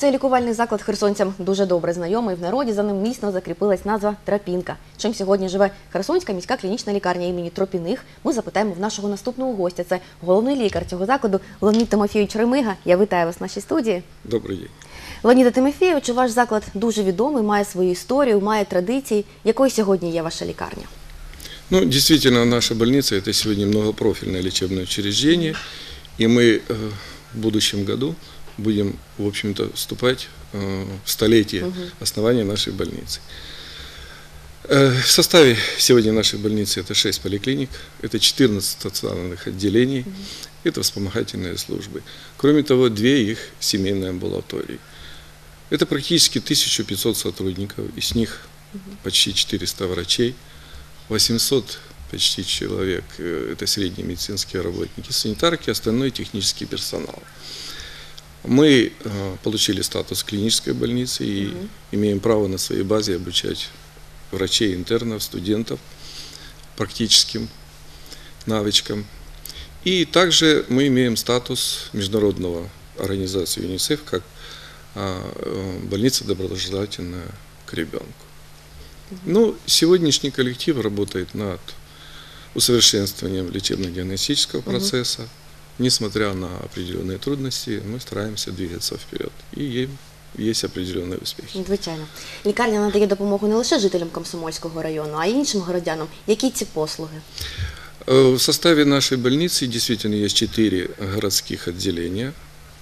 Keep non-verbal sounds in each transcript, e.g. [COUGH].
Цей лікувальний заклад херсонцям дуже добре знайомий. В народі за ним міцно закріпилась назва Тропінка. Чим сьогодні живе Херсонська міська клінічна лікарня імені Тропіних? Ми запитаємо в нашого наступного гостя. Це головний лікар цього закладу Леонід Тимофійович Ремига. Я вітаю вас в нашій студії. Добрый день. Леоніда Тимофійовичу, ваш заклад дуже відомий, має свою історію, має традиції. Якою сьогодні є ваша лікарня? Ну, действительно, наша больница – это сегодня многопрофильное лечебное учреждение, и мы э, в будущем году Будем, в общем-то, вступать э, в столетие основания нашей больницы. Э, В составе сегодня нашей больницы это 6 поликлиник, это 14 стационарных отделений, это вспомогательные службы. Кроме того, две их семейные амбулатории. Это практически 1500 сотрудников, из них почти 400 врачей, 800 почти человек, э, это средние медицинские работники, санитарки, остальной технический персонал. Мы э, получили статус клинической больницы и имеем право на своей базе обучать врачей, интернов, студентов практическим навычкам. И также мы имеем статус международного организации ЮНИСЕФ как а, э, больница доброжелательная к ребенку. Ну, сегодняшний коллектив работает над усовершенствованием лечебно-диагностического процесса. Несмотря на определенные трудности, мы стараемся двигаться вперед. И е- есть определенные успехи. Звичайно, лікарня надає допомогу не лише жителям Комсомольського району, а й іншим городянам. Які ці послуги? Э, В составе нашей больницы действительно есть четыре городских отделения,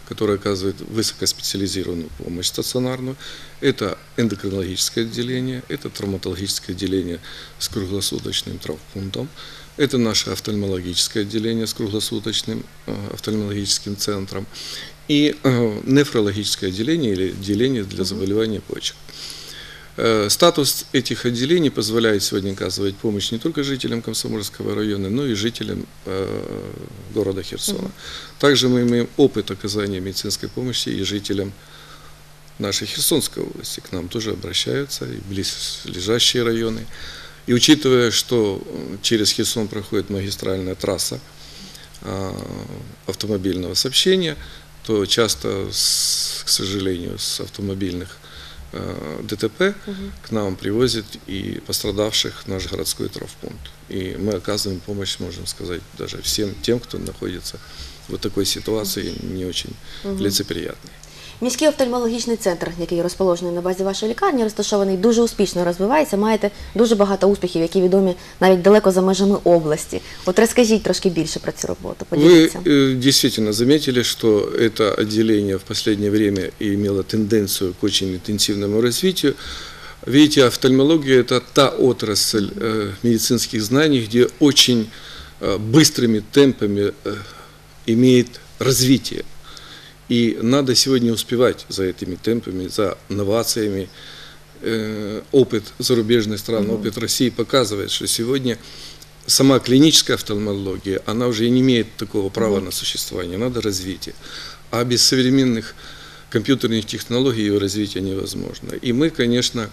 которые оказывают высокоспециализированную помощь стационарную. Это эндокринологическое отделение, это травматологическое отделение с круглосуточным травмпунктом, это наше офтальмологическое отделение с круглосуточным э, офтальмологическим центром и э, нефрологическое отделение или отделение для заболеваний почек. Э, Статус этих отделений позволяет сегодня оказывать помощь не только жителям Комсомольского района, но и жителям города Херсона. Также мы имеем опыт оказания медицинской помощи и жителям нашей Херсонской области. К нам тоже обращаются и близлежащие районы. И учитывая, что э, через Херсон проходит магистральная трасса а, автомобильного сообщения, то часто, к сожалению, с автомобильных э, ДТП к нам привозят и пострадавших в наш городской травмпункт. И мы оказываем помощь, можем сказать, даже всем тем, кто находится в такой ситуации не очень лицеприятной. Міський офтальмологічний центр, який розположений на базі вашої лікарні, розташований дуже успішно розвивається. Маєте дуже багато успіхів, які відомі навіть далеко за межами області. От розкажіть трошки більше про цю роботу. Вы Поділіться. э, действительно заметили, что это отделение в последнее время имело тенденцию к очень интенсивному развитию. Видите, офтальмология – это та отрасль э, медицинских знаний, где очень э, быстрыми темпами э, имеет развитие. И надо сегодня успевать за этими темпами, за новациями. Э, Опыт зарубежных стран, опыт России показывает, что сегодня сама клиническая офтальмология, она уже не имеет такого права на существование, надо развитие. А без современных компьютерных технологий ее развитие невозможно. И мы, конечно,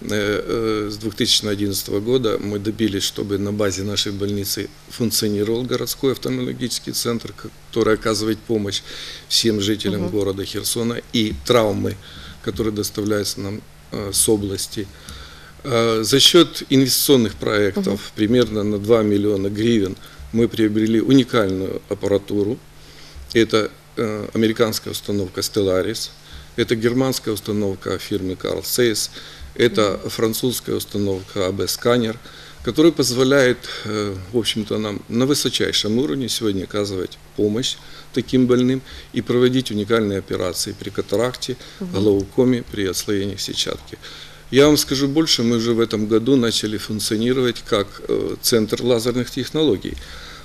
с 2011 года мы добились, чтобы на базе нашей больницы функционировал городской офтальмологический центр, который оказывает помощь всем жителям города Херсона и травмы, которые доставляются нам э, с области. Э, За счет инвестиционных проектов, примерно на 2 миллиона гривен, мы приобрели уникальную аппаратуру. Это э, американская установка Stellaris, это германская установка фирмы Carl Zeiss, это французская установка Scanner, которая позволяет, э, в общем-то, нам на высочайшем уровне сегодня оказывать помощь таким больным и проводить уникальные операции при катаракте, глаукоме, при отслоении сетчатки. Я вам скажу больше, мы уже в этом году начали функционировать как э, центр лазерных технологий.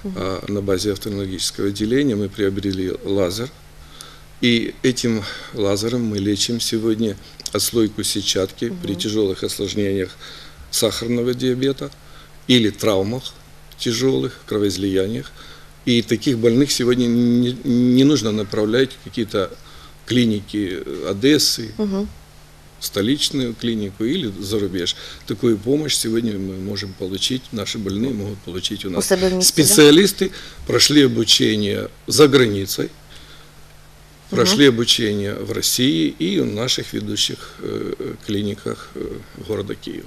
А, На базе офтальмологического отделения мы приобрели лазер, и этим лазером мы лечим сегодня отслойку сетчатки при тяжелых осложнениях сахарного диабета или травмах тяжелых, кровоизлияниях. И таких больных сегодня не, не нужно направлять в какие-то клиники Одессы, столичную клинику или за рубеж. Такую помощь сегодня мы можем получить, наши больные могут получить у нас. да? Специалисты прошли обучение за границей, прошли обучение в России и в наших ведущих э, клиниках э, города Киева.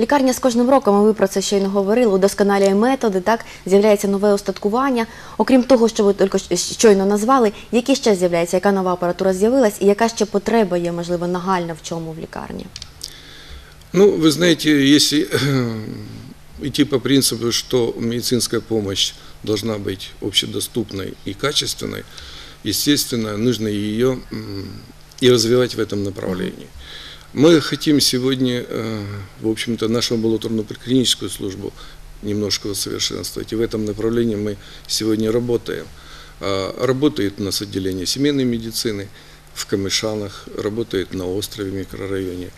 Лікарня з кожним роком, ви про це щойно говорили, удосконалює методи, так з'являється нове устаткування. Окрім того, що ви тільки щ- щойно назвали, які ще з'являються, яка нова апаратура з'явилась, і яка ще потреба є, можливо, нагальна в чому в лікарні? Ну, вы знаете, если идти по [CLEARS THROAT] принципу, что медицинская помощь должна быть общедоступной и качественной, естественно, нужно ее и развивать в этом направлении. Мы хотим сегодня, э, в общем-то, нашу амбулаторно-клиническую службу немножко усовершенствовать. И в этом направлении мы сегодня работаем. А, Работает у нас отделение семейной медицины в Камышанах, работает на острове микрорайоне.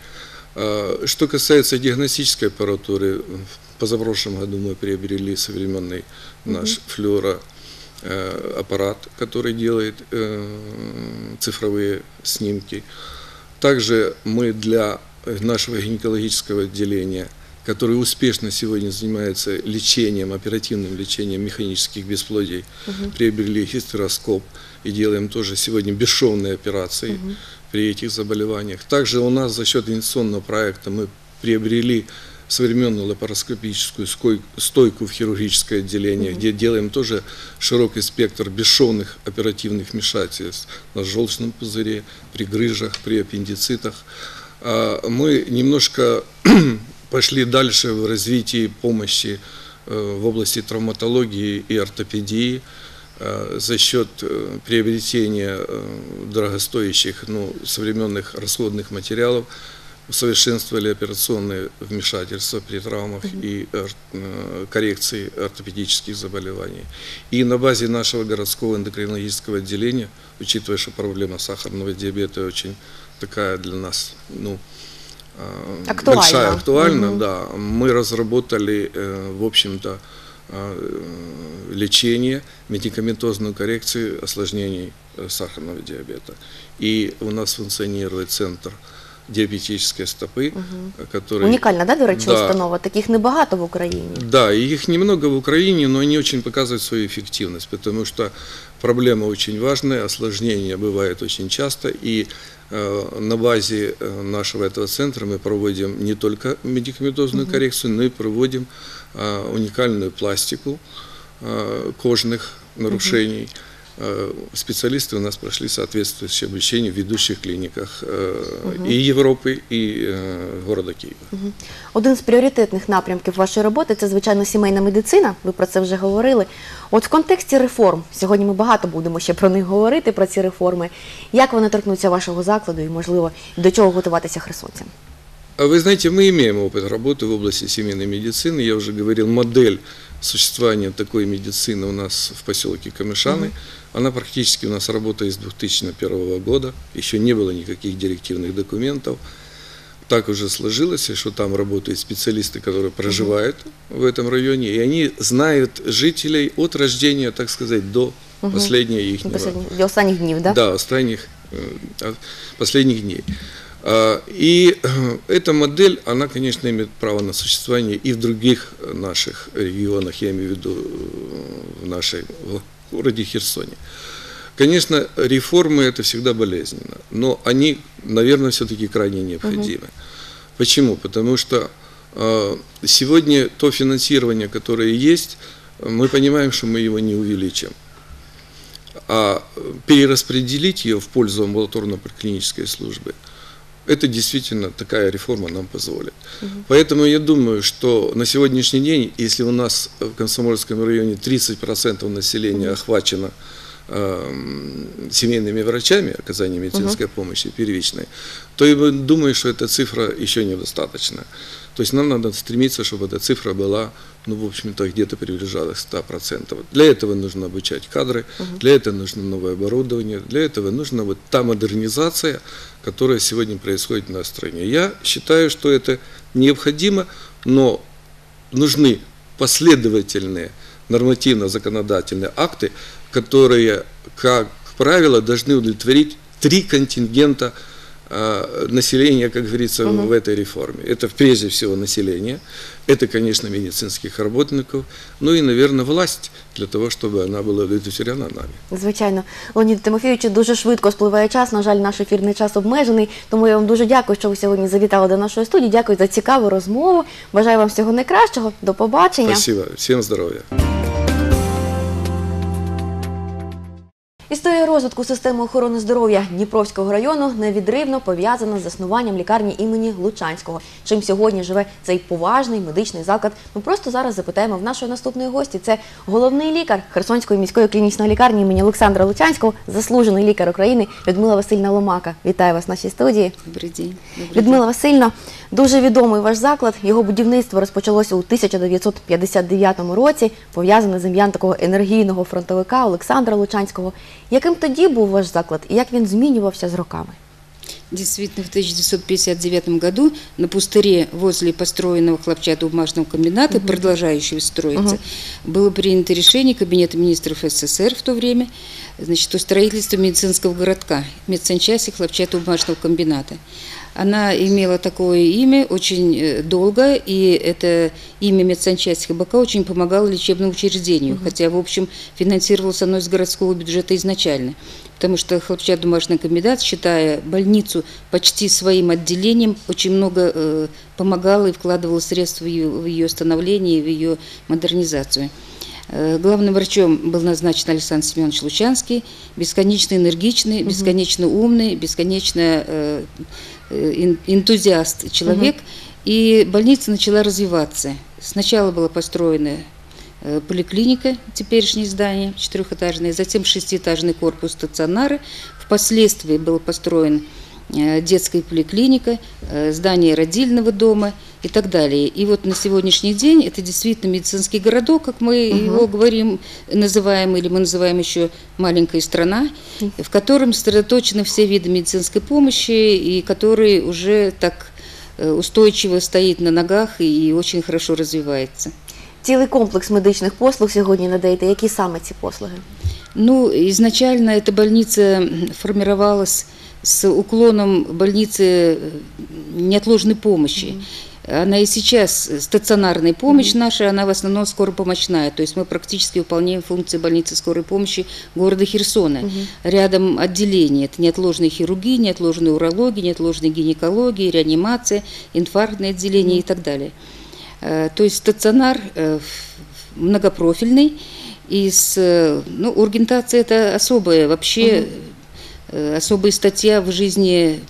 А, Что касается диагностической аппаратуры, в позапрошлом году мы приобрели современный наш флюоро э, аппарат, который делает э, цифровые снимки. Также мы для нашего гинекологического отделения, которое успешно сегодня занимается лечением, оперативным лечением механических бесплодий, приобрели гистероскоп и делаем тоже сегодня бесшовные операции при этих заболеваниях. Также у нас за счет инвестиционного проекта мы приобрели современную лапароскопическую стойку в хирургическое отделение, где делаем тоже широкий спектр бесшовных оперативных вмешательств на желчном пузыре, при грыжах, при аппендицитах. А Мы немножко [CLEARS THROAT] пошли дальше в развитии помощи э, в области травматологии и ортопедии э, за счет э, приобретения дорогостоящих ну, современных расходных материалов усовершенствовали операционные вмешательства при травмах и ор- э, коррекции ортопедических заболеваний. И на базе нашего городского эндокринологического отделения, учитывая, что проблема сахарного диабета очень такая для нас, ну, э, Актуальна. большая, актуальна, Мгм. да, мы разработали, э, в общем-то, э, лечение, медикаментозную коррекцию осложнений э, сахарного диабета. И у нас функционирует центр диабетической стопы, э, который... Унікальна, да, до речі, Да. установа. Таких небагато в Україні. Да, и их немного в Украине, но они очень показывают свою эффективность, потому что проблема очень важная, осложнения бывают очень часто, и э, на базе э, нашего этого центра мы проводим не только медикаментозную коррекцию, но и проводим э, уникальную пластику э, кожных нарушений. Э, Специалисты у нас прошли соответствующее обучение в ведущих клиниках э, и Европы, и э, города Киева. Один з пріоритетних напрямків вашої роботи це, звичайно, сімейна медицина. Ви про це вже говорили. От в контексті реформ, сьогодні ми багато будемо ще про них говорити, про ці реформи. Як вони торкнуться вашого закладу і, можливо, до чого готуватися херсонцям? А Вы знаете, мы имеем опыт работы в области семейной медицины. Я уже говорил, модель существования такой медицины у нас в поселке Камышаны. Она практически у нас работает с 2001 года. Еще не было никаких директивных документов. Так уже сложилось, что там работают специалисты, которые проживают в этом районе, и они знают жителей от рождения, так сказать, до последнего их До останніх днів, да? да, останних, э, последних дней. А, И э, эта модель, она, конечно, имеет право на существование и в других э, наших регионах, я имею в виду э, в нашей в городе Херсоне. Конечно, реформы это всегда болезненно, но они, наверное, все-таки крайне необходимы. Почему? Потому что сегодня то финансирование, которое есть, мы понимаем, что мы его не увеличим а перераспределить ее в пользу амбулаторно-клинической службы, это действительно такая реформа нам позволит. Поэтому я думаю, что на сегодняшний день, если у нас в Комсомольском районе 30% населения охвачено эм, семейными врачами оказания медицинской помощи первичной, то я думаю, что эта цифра еще недостаточна. То есть нам надо стремиться, чтобы эта цифра была, ну, в общем-то, где-то приближалась к 100%. Для этого нужно обучать кадры, для этого нужно новое оборудование, для этого нужна вот та модернизация, которая сегодня происходит в нашей стране. Я считаю, что это необходимо, но нужны последовательные нормативно-законодательные акты, которые, как правило, должны удовлетворить три контингента а, населения, как говорится, в этой реформе. Это прежде всего население, это, конечно, медицинских работников, ну и, наверное, власть для того, чтобы она была удовлетворена нами. Звичайно, Леонід Тимофійовичу, дуже швидко спливає час. На жаль, наш ефірний час обмежений. Тому я вам дуже дякую, що ви сьогодні завітали до нашої студії. Дякую за цікаву розмову. Бажаю вам всього найкращого. До побачення. Спасибо, всем здоровья. Історія розвитку системи охорони здоров'я Дніпровського району невідривно пов'язана з заснуванням лікарні імені Лучанського. Чим сьогодні живе цей поважний медичний заклад? Ми просто зараз запитаємо в нашої наступної гості. Це головний лікар Херсонської міської клінічної лікарні імені Олександра Лучанського, заслужений лікар України Людмила Васильівна Ломака. Вітаю вас в нашій студії. Добрый день. Добрый Людмила Васильівна, дуже відомий ваш заклад. Його будівництво розпочалося у 1959 році, пов'язане з ім'ям такого енергійного фронтовика Олександра Лучанського. Яким тоді був ваш заклад і як він змінювався з роками? Действительно, в 1959 году на пустыре возле построенного хлопчатобумажного комбината, продолжающего строиться, было принято решение Кабинета министров СССР в то время значит, о строительстве медицинского городка, медсанчасти хлопчатобумажного комбината. Она имела такое имя очень э, долго, и это имя медсанчасти ХБК очень помогало лечебному учреждению, хотя, в общем, финансировалось оно из городского бюджета изначально. Потому что хлопчатобумажный комбинат, считая больницу почти своим отделением, очень много э, помогало и вкладывало средств в ее, в ее становление в ее модернизацию. Э, Главным врачом был назначен Александр Семенович Лучанский, бесконечно энергичный, бесконечно умный, бесконечно э, энтузиаст человек. И больница начала развиваться. Сначала была построена э, поликлиника, теперешнее здание, четырехэтажное, затем шестиэтажный корпус стационара. Впоследствии был построен э, детская поликлиника, э, здание родильного дома и так далее. И вот на сегодняшний день это действительно медицинский городок, как мы его говорим, называем, или мы называем еще маленькая страна, в котором сосредоточены все виды медицинской помощи и который уже так э, устойчиво стоит на ногах и очень хорошо развивается. Цілий комплекс медичних послуг сьогодні надаєте. Які саме ці послуги? Ну, изначально эта больница м, формировалась с уклоном больницы э, неотложной помощи. Она и сейчас стационарная помощь наша, она в основном скоропомощная. То есть мы практически выполняем функции больницы скорой помощи города Херсона. Рядом отделение. Это неотложная хирургия, неотложная урология, неотложная гинекология, реанимация, инфарктное отделение и так далее. Э, То есть стационар э, многопрофильный. И с, ну, ургентация это особая вообще э, особая статья в жизни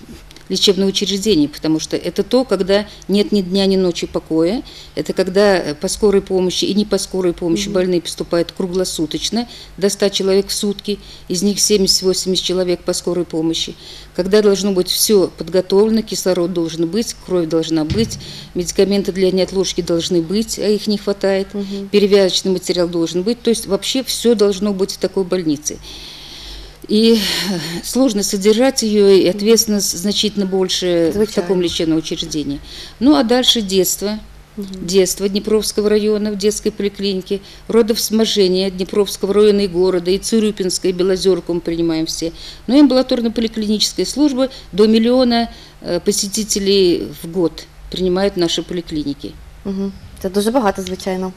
лечебного учреждения, потому что это то, когда нет ни дня, ни ночи покоя, это когда э, по скорой помощи и не по скорой помощи больные поступают круглосуточно, до 100 человек в сутки, из них 70-80 человек по скорой помощи, когда должно быть все подготовлено, кислород должен быть, кровь должна быть, медикаменты для неотложки должны быть, а их не хватает, перевязочный материал должен быть, то есть вообще все должно быть в такой больнице. И э, сложно содержать ее, и ответственность значительно больше в Звичайно. таком лечебном учреждении. Ну а дальше детство. Детство Днепровского района в детской поликлинике, родовсможение Днепровского района и города, и Цурюпинска, и Белозерку мы принимаем все. Ну и амбулаторно-поликлиническая служба до миллиона э, посетителей в год принимают наши поликлиники. Угу. Це дуже багато, звичайно.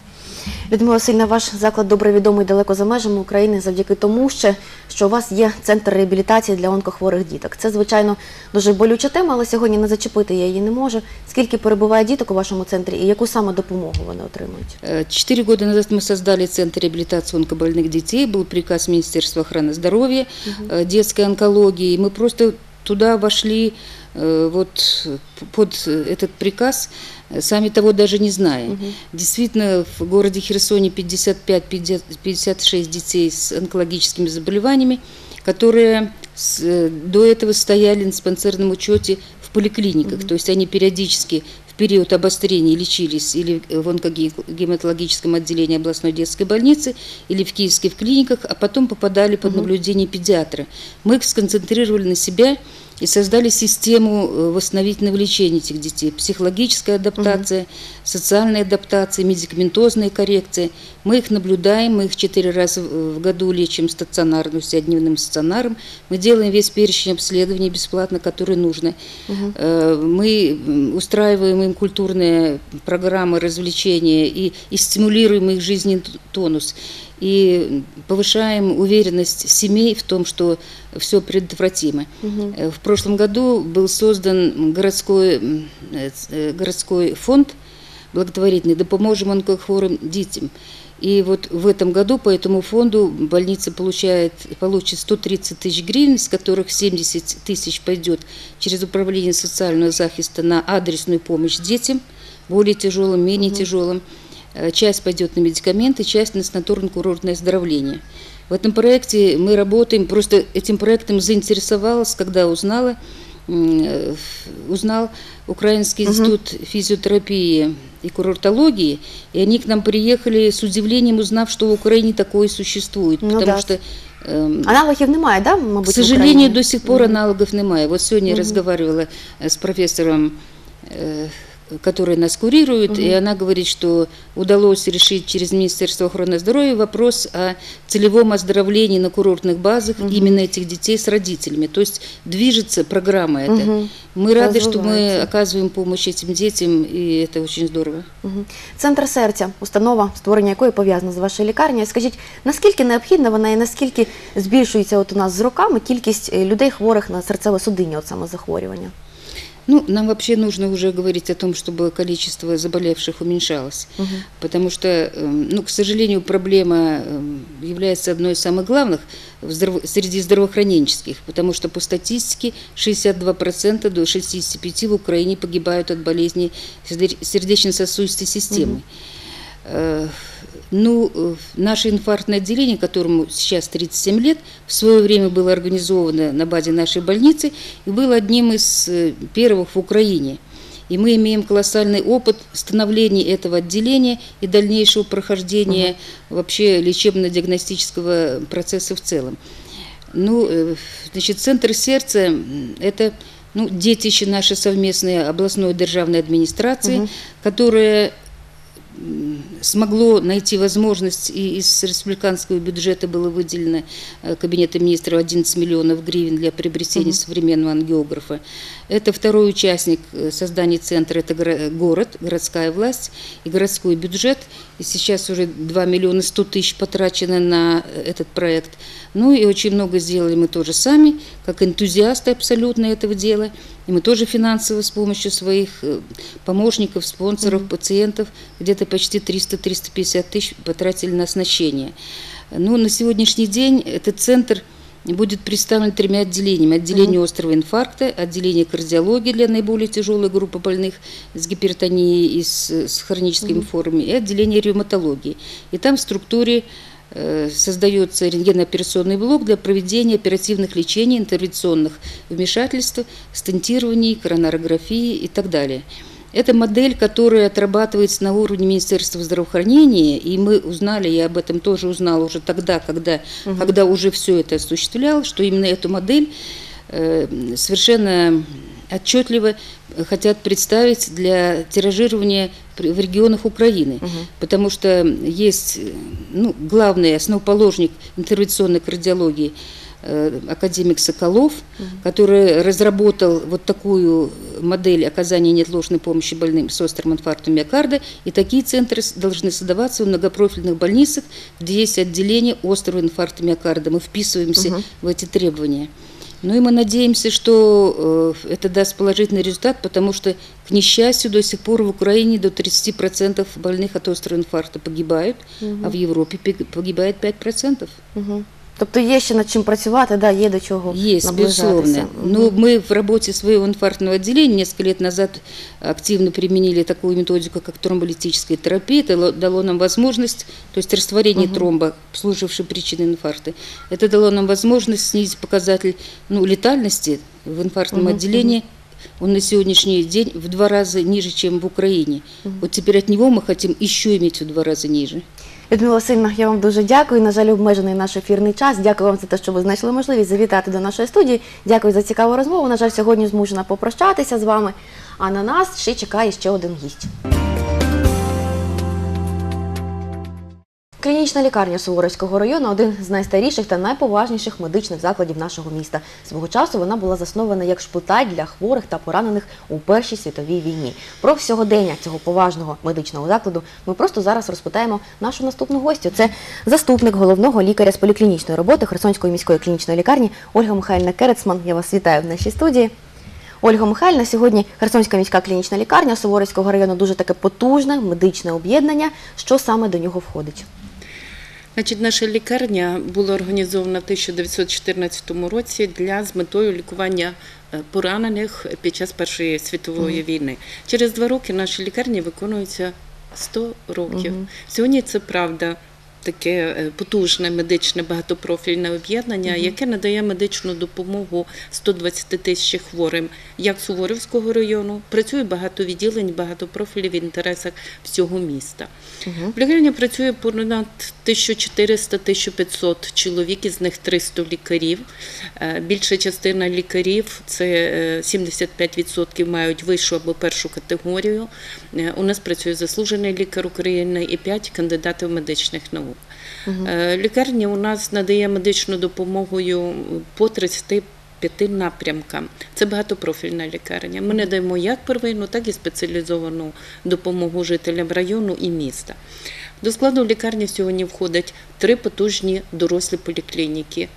Людмила Васильівна, ваш заклад добре відомий далеко за межами України завдяки тому, ще, що у вас є центр реабілітації для онкохворих діток. Це, звичайно, дуже болюча тема, але сьогодні не зачепити я її не можу. Скільки перебуває діток у вашому центрі і яку саме допомогу вони отримують? Э, Четыре года назад мы создали Центр реабилитации онкобольных детей. Был приказ Министерства охраны здоровья, э, детской онкологии. Мы просто туда вошли э, вот под этот приказ, сами того даже не зная. Действительно, в городе Херсоне 55-56 детей с онкологическими заболеваниями, которые с- э, до этого стояли на диспансерном учете в поликлиниках. То есть они периодически период обострения лечились или в онкогематологическом отделении областной детской больницы, или в киевских клиниках, а потом попадали под наблюдение педиатра. Мы их сконцентрировали на себя и создали систему э, восстановительного лечения этих детей. Психологическая адаптация, социальная адаптация, медикаментозная коррекция. Мы их наблюдаем, мы их четыре раза в году лечим стационарно, с дневным стационаром. Мы делаем весь перечень обследований бесплатно, который нужно. Э, Мы устраиваем им культурные программы развлечения и, и стимулируем их жизненный тонус. И повышаем уверенность семей в том, что все предотвратимо. Э, В прошлом году был создан городской, э, городской фонд благотворительный «Допоможем онкохворым детям». И вот в этом году по этому фонду больница получает, получит 130 тысяч гривен, из которых 70 тысяч пойдет через управление социального захиста на адресную помощь детям, более тяжелым, менее тяжелым. Э, Часть пойдет на медикаменты, часть на санаторно-курортное оздоровление. В этом проекте мы работаем, просто этим проектом заинтересовалась, когда узнала, узнал Украинский институт физиотерапии и курортологии, и они к нам приехали с удивлением, узнав, что в Украине такое существует, Ну потому да. что Аналогів немає, да, мабуть, к сожалению, до сих пор аналогов немає. Вот сегодня я разговаривала э, с профессором, э, который нас курирует, и она говорит, что удалось решить через Министерство охраны здоровья вопрос о целевом оздоровлении на курортных базах именно этих детей с родителями. То есть движется программа эта. Мы рады, что мы Развивается. оказываем помощь этим детям, и это очень здорово. Мгм. Центр серця, установа, створення якої пов'язана з вашою лікарнею. Скажіть, наскільки необхідна вона і наскільки збільшується от у нас з роками кількість е, людей хворих на серцево-судинні от саме захворювання? Ну, нам вообще нужно уже говорить о том, чтобы количество заболевших уменьшалось. Потому что, эм, ну, к сожалению, проблема эм, является одной из самых главных в здраво- среди здравоохраненческих, потому что по статистике 62% до 65% в Украине погибают от болезней серде- сердечно-сосудистой системы. Э, Ну, э, наше инфарктное отделение, которому сейчас 37 лет, в свое время было организовано на базе нашей больницы и было одним из э, первых в Украине. И мы имеем колоссальный опыт становления этого отделения и дальнейшего прохождения вообще лечебно-диагностического процесса в целом. Ну, э, значит, Центр сердца это ну, детище нашей совместной областной державной администрации, которая м, смогло найти возможность, и из республиканского бюджета было выделено э, Кабинетом министров 11 миллионов гривен для приобретения современного ангиографа. Это второй участник э, создания центра, это горо- город, городская власть и городской бюджет. И сейчас уже 2 миллиона 100 тысяч потрачено на э, этот проект. Ну и очень много сделали мы тоже сами, как энтузиасты абсолютно этого дела. И мы тоже финансово с помощью своих э, помощников, спонсоров, пациентов где-то почти 300-350 тысяч потратили на оснащение. Ну, на сегодняшний день этот центр будет представлен тремя отделениями. Отделение острого инфаркта, отделение кардиологии для наиболее тяжелой группы больных с гипертонией и с, с хроническими формами, и отделение ревматологии. И там в структуре создается рентгенооперационный блок для проведения оперативных лечений, интервенционных вмешательств, стентирований, коронарографии и так далее. Это модель, которая отрабатывается на уровне Министерства здравоохранения, и мы узнали, я об этом тоже узнала уже тогда, когда, когда уже все это осуществлялось, что именно эту модель э, совершенно отчетливо хотят представить для тиражирования в регионах Украины, потому что есть ну, главный основоположник интервенционной кардиологии э, академик Соколов, который разработал вот такую модель оказания неотложной помощи больным с острым инфарктом миокарда. И такие центры должны создаваться в многопрофильных больницах, где есть отделение острого инфаркта миокарда. Мы вписываемся в эти требования. Ну и мы надеемся, что э, это даст положительный результат, потому что, к несчастью, до сих пор в Украине до 30% больных от острого инфаркта погибают, а в Европе погибает 5%. Угу. Тобто є ще над чим працювати, да, є до чого Есть, наближатися. безусловно. Мгм. Но мы в работе своего инфарктного отделения несколько лет назад активно применили такую методику, как тромболитическая терапия. Это ло- дало нам возможность, то есть растворение тромба, служившей причиной инфаркта, это дало нам возможность снизить показатель ну, летальности в инфарктном отделении. Он на сегодняшний день в два раза ниже, чем в Украине. Вот теперь от него мы хотим еще иметь в два раза ниже. Людмила Васильівна, я вам дуже дякую. На жаль, обмежений наш ефірний час. Дякую вам за те, що ви знайшли можливість завітати до нашої студії. Дякую за цікаву розмову. На жаль, сьогодні змушена попрощатися з вами. А на нас ще чекає ще один гість. Клінічна лікарня Суворовського району один з найстаріших та найповажніших медичних закладів нашого міста. Свого часу вона була заснована як шпиталь для хворих та поранених у Першій світовій війні. Про сьогодення цього поважного медичного закладу ми просто зараз розпитаємо нашу наступну гостю. Це заступник головного лікаря з поліклінічної роботи Херсонської міської клінічної лікарні Ольга Михайлівна Керецман. Я вас вітаю в нашій студії. Ольга Михайлівна, сьогодні Херсонська міська клінічна лікарня Суворовського району дуже таке потужне медичне об'єднання. Що саме до нього входить? Значить, наша лікарня була організована в 1914 році для з метою лікування е, поранених під час Першої світової війни. Через два роки наші лікарні виконується 100 років. Сьогодні це правда. Таке е, потужне медичне багатопрофільне об'єднання, яке надає медичну допомогу 120 тисяч хворим як Суворівського району. Працює багато відділень, багато профілів в інтересах всього міста. В лікарні працює понад 1400-1500 чоловік, із них 300 лікарів. Е, Більша частина лікарів, це е, 75% мають вищу або першу категорію. Е, У нас працює заслужений лікар України і 5 кандидатів медичних наук. Е, Лікарня у нас надає медичну допомогу по 30 п'яти напрямкам. Це багатопрофільна лікарня. Ми надаємо як первинну, так і спеціалізовану допомогу жителям району і міста. До складу лікарні сьогодні входять три потужні дорослі поліклініки.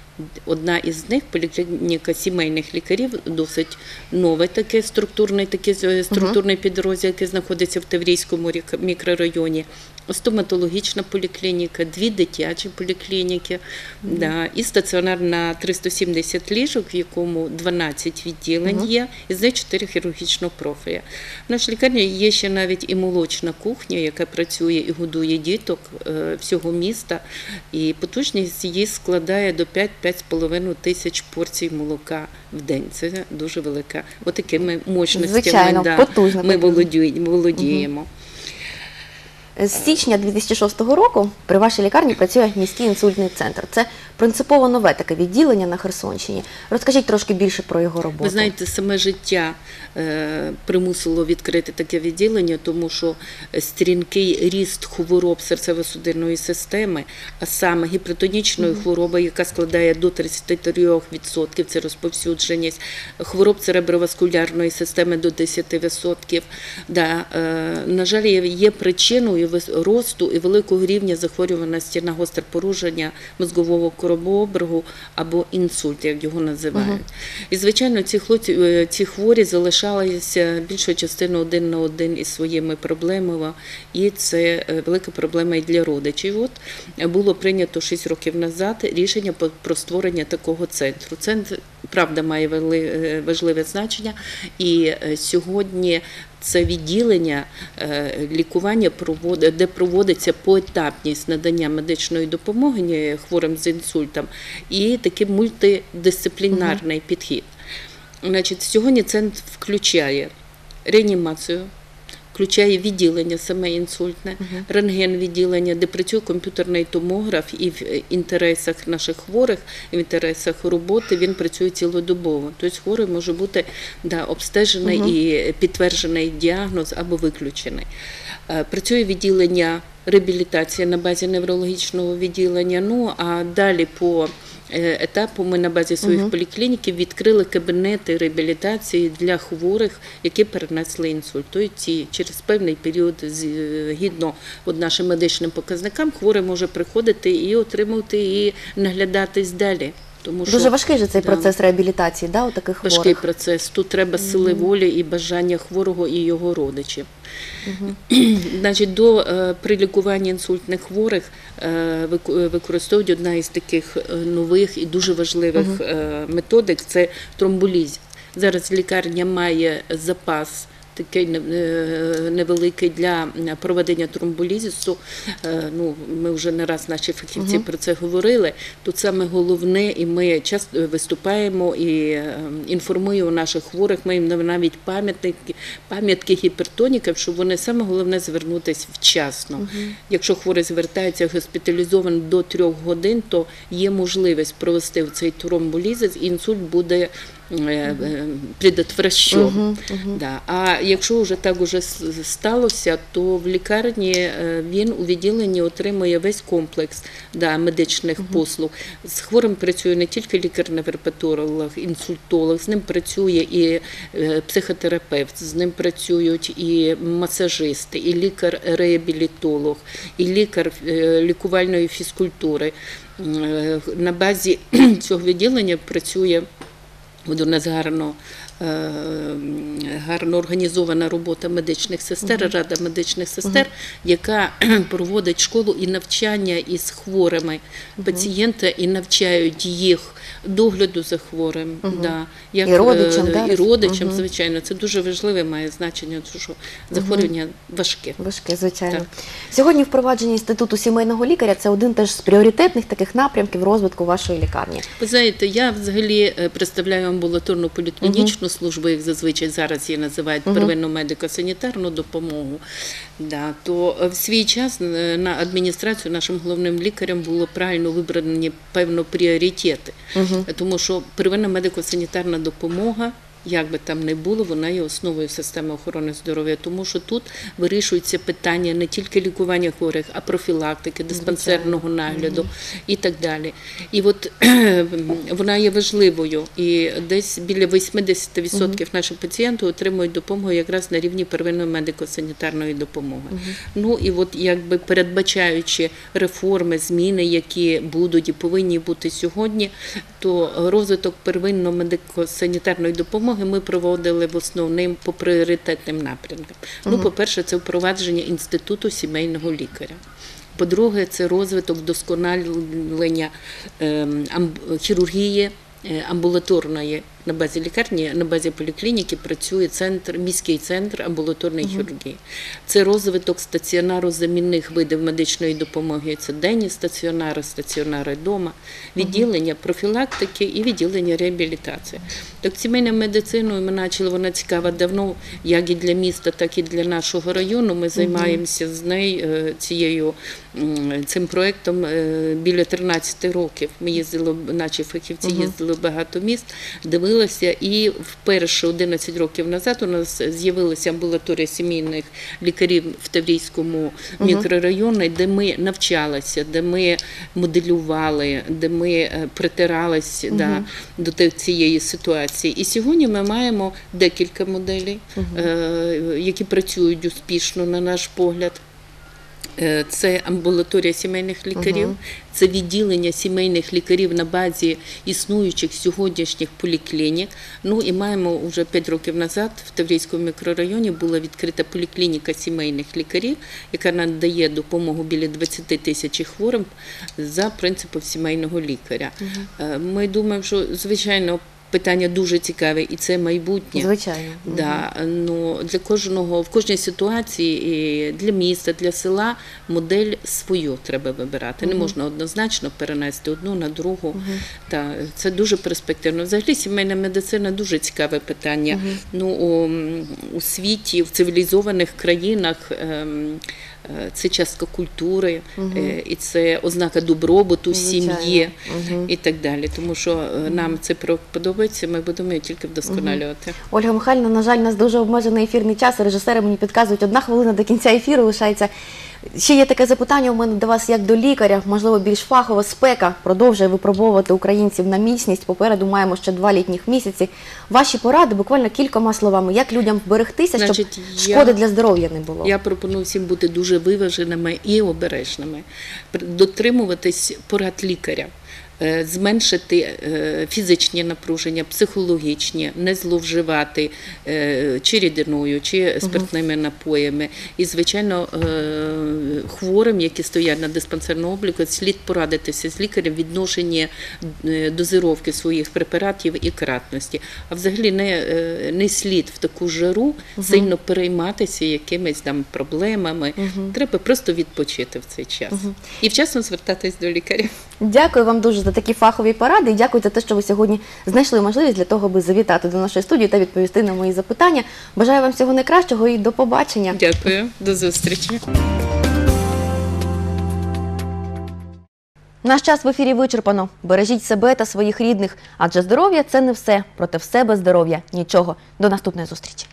Одна із них поліклініка сімейних лікарів, досить нове таке структурний, таке е, структурний підрозділ, який знаходиться в Таврійському мікрорайоні. Стоматологічна поліклініка, дві дитячі поліклініки да, і стаціонар на 370 ліжок, в якому 12 відділень є, із них 4 хірургічного профіля. В нашій лікарні є ще навіть і молочна кухня, яка працює і годує діток е, всього міста. І потужність її складає до 5-5,5 тисяч порцій молока в день. Це дуже велика. Отакими мощностями Звичайно, да, потужна, ми потужна. володіємо. З січня 2006 року при вашій лікарні працює міський інсультний центр. Це принципово нове таке відділення на Херсонщині. Розкажіть трошки більше про його роботу. Ви знаєте, саме життя е, примусило відкрити таке відділення, тому що стрінкий ріст хвороб серцево-судинної системи, а саме гіпертонічної хвороби, яка складає до 33%, це розповсюдженість, хвороб цереброваскулярної системи до 10%. Да, е, на жаль, є- причиною росту і великого рівня захворюваності на гостре порушення мозгового коробообрагу або інсульт, як його називають. І, звичайно, ці, хлопці, е, ці хворі залишалися більшою частиною один на один із своїми проблемами, і це е, велика проблема і для родичів. От е, було прийнято 6 років назад рішення про створення такого центру. Центр, правда, має важливе значення, і сьогодні це відділення е, лікування, де проводиться поетапність надання медичної допомоги хворим з інсультом і такий мультидисциплінарний підхід. Значить, сьогодні центр включає реанімацію, включає відділення саме інсультне, рентген відділення, де працює комп'ютерний томограф, і в інтересах наших хворих, і в інтересах роботи він працює цілодобово. Тобто хворий може бути да, обстежений і підтверджений діагноз або виключений. Е, Працює відділення реабілітації на базі неврологічного відділення. Ну а далі по етапу ми на базі своїх поліклініків відкрили кабінети реабілітації для хворих, які перенесли інсульт. Тобто через певний період, згідно от нашим медичним показникам, хворий може приходити і отримувати і наглядатись далі. Тому Дуже важкий же цей да, процес реабілітації, да, у таких Важкий хворих. процес. Тут треба сили волі і бажання хворого і його родичів. [CLEARS THROAT] Значить, до е, при лікуванні інсультних хворих е, е, використовують одна із таких нових і дуже важливих е, методик це тромболізис. Зараз лікарня має запас. Такий е, невеликий для проведення тромболізису. Е, Ну, ми вже не раз наші фахівці про це говорили. Тут саме головне, і ми часто виступаємо і е, інформуємо наших хворих. Ми їм навіть пам'ятники, пам'ятки гіпертоніків, щоб вони саме головне звернутися вчасно. Якщо хворий звертається госпіталізований до трьох годин, то є можливість провести в цей тромболізис, і інсульт буде е, е, предотвращен. Да. А якщо вже так уже сталося, то в лікарні е, він у відділенні отримує весь комплекс да, медичних послуг. З хворим працює не тільки лікар-невропатолог, інсультолог, з ним працює і психотерапевт, з ним працюють і масажисти, і лікар-реабілітолог, і лікар лікувальної фізкультури. На базі [CLEARS THROAT] цього відділення працює От у гарно організована робота медичних сестер, рада медичних сестер, яка [CLEARS THROAT] проводить школу і навчання із хворими пацієнта і навчають їх догляду за хворим. Да, як, І родичам, е, да? і родичам, звичайно. Це дуже важливе має значення, що захворювання важке. Важке, звичайно. Так. Сьогодні впровадження інституту сімейного лікаря це один теж з пріоритетних таких напрямків розвитку вашої лікарні. Ви знаєте, я взагалі е, представляю амбулаторну поліклінічну службу, як зазвичай зараз її називають первинну медико-санітарну допомогу. Да, то е, в свій час е, на адміністрацію нашим головним лікарем було правильно вибрані певно пріоритети, тому що первинна медико-санітарна допомога. Як би там не було, вона є основою системи охорони здоров'я, тому що тут вирішуються питання не тільки лікування хворих, а профілактики, диспансерного нагляду і так далі. І от [CLEARS THROAT] вона є важливою. І десь біля 80% наших пацієнтів отримують допомогу якраз на рівні первинної медико-санітарної допомоги. Ну і от якби передбачаючи реформи, зміни, які будуть і повинні бути сьогодні, то розвиток первинної медико-санітарної допомоги ми проводили в основним по пріоритетним напрямкам. Ну, по-перше, це впровадження інституту сімейного лікаря. По-друге, це розвиток вдосконалення ем, хірургії е, амбулаторної на базі лікарні, на базі поліклініки працює центр, міський центр амбулаторної хірургії. Це розвиток стаціонару замінних видів медичної допомоги. Це денні стаціонари, стаціонари вдома, відділення профілактики і відділення реабілітації. Так сімейна медициною ми почали, вона цікава давно, як і для міста, так і для нашого району. Ми займаємося з нею е, цією цим проектом е, біля 13 років. Ми їздили, наші фахівці їздили багато міст, дивилися, і вперше 11 років назад у нас з'явилася амбулаторія сімейних лікарів в Таврійському мікрорайоні, де ми навчалися, де ми моделювали, де ми е, притиралися да, до цієї ситуації. І сьогодні ми маємо декілька моделей, е, які працюють успішно, на наш погляд. Е, Це амбулаторія сімейних лікарів, це відділення сімейних лікарів на базі існуючих сьогоднішніх поліклінік. Ну і маємо вже 5 років назад в Таврійському мікрорайоні була відкрита поліклініка сімейних лікарів, яка надає допомогу біля 20 тисяч хворим за принципом сімейного лікаря. Е, Ми думаємо, що звичайно. Питання дуже цікаве, і це майбутнє. Звичайно. Да, ну, для кожного, в кожній ситуації, для міста, для села модель свою треба вибирати. Не можна однозначно перенести одну на другу. Та, це дуже перспективно. Взагалі сімейна медицина дуже цікаве питання. Ну, у, у світі, в цивілізованих країнах. Ем, е, це частка культури, е, і це ознака добробуту сім'ї і так далі. Тому що е, нам це про- подобається, ми будемо його тільки вдосконалювати. Ольга Михайлівна, на жаль, у нас дуже обмежений ефірний час. Режисери мені підказують, одна хвилина до кінця ефіру лишається. Ще є таке запитання у мене до вас як до лікаря, можливо, більш фахова спека продовжує випробовувати українців на міцність. Попереду маємо ще два літніх місяці. Ваші поради буквально кількома словами, як людям вберегтися, щоб Значить, я- шкоди для здоров'я не було. Я пропоную всім бути дуже виваженими і обережними, дотримуватись порад лікаря. Е, Зменшити е, фізичні напруження, психологічні, не зловживати е, чи рідиною, чи спиртними напоями. І, звичайно, хворим, які стоять на диспансерному обліку, слід порадитися з лікарем відношенні дозировки своїх препаратів і кратності. А взагалі не, не слід в таку жару сильно перейматися якимись там проблемами. Треба просто відпочити в цей час і вчасно звертатись до лікаря. Дякую вам дуже за такі фахові поради. і Дякую за те, що ви сьогодні знайшли можливість для того, аби завітати до нашої студії та відповісти на мої запитання. Бажаю вам всього найкращого і до побачення. Дякую, до зустрічі. Наш час в ефірі вичерпано. Бережіть себе та своїх рідних, адже здоров'я це не все. Проте все без здоров'я нічого. До наступної зустрічі.